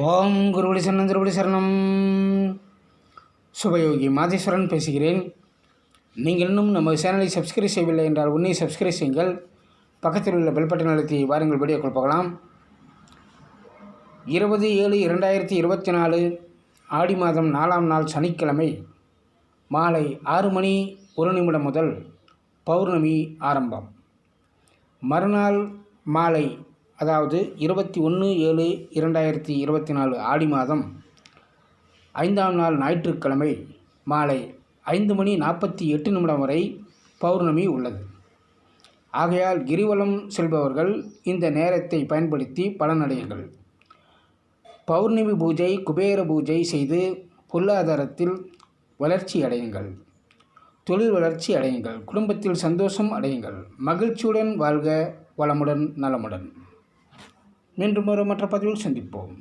ஓம் குருபடி சரணம் திருபடி சரணம் சுபயோகி மாதேஸ்வரன் பேசுகிறேன். நீங்கள் இன்னும் நம்ம சேனலை சப்ஸ்கிரைப் செய்யவில்லை என்றால் உன்னை சப்ஸ்கிரைப் செய்யுங்கள். பக்கத்தில் உள்ள பெல் பட்டன் அழுத்தி வாருங்கள் வீடியோக்கள் போகலாம். இருபது ஏழு இரண்டாயிரத்தி இருபத்தி நாலு ஆடி மாதம் நாலாம் நாள் சனிக்கிழமை மாலை ஆறு மணி ஒரு நிமிடம் முதல் பௌர்ணமி ஆரம்பம். மறுநாள் மாலை அதாவது இருபத்தி ஒன்று ஏழு இரண்டாயிரத்தி இருபத்தி நாலு ஆடி மாதம் ஐந்தாம் நாள் ஞாயிற்றுக்கிழமை மாலை ஐந்து மணி நாற்பத்தி எட்டு நிமிடம் வரை பௌர்ணமி உள்ளது. ஆகையால் கிரிவலம் செல்பவர்கள் இந்த நேரத்தை பயன்படுத்தி பலனடையுங்கள். பௌர்ணமி பூஜை குபேர பூஜை செய்து பொருளாதாரத்தில் வளர்ச்சி அடையுங்கள். தொழில் வளர்ச்சி அடையுங்கள். குடும்பத்தில் சந்தோஷம் அடையுங்கள். மகிழ்ச்சியுடன் வாழ்க வளமுடன் நலமுடன். மீண்டும் ஒரு மற்ற பதிவில் சந்திப்போம்.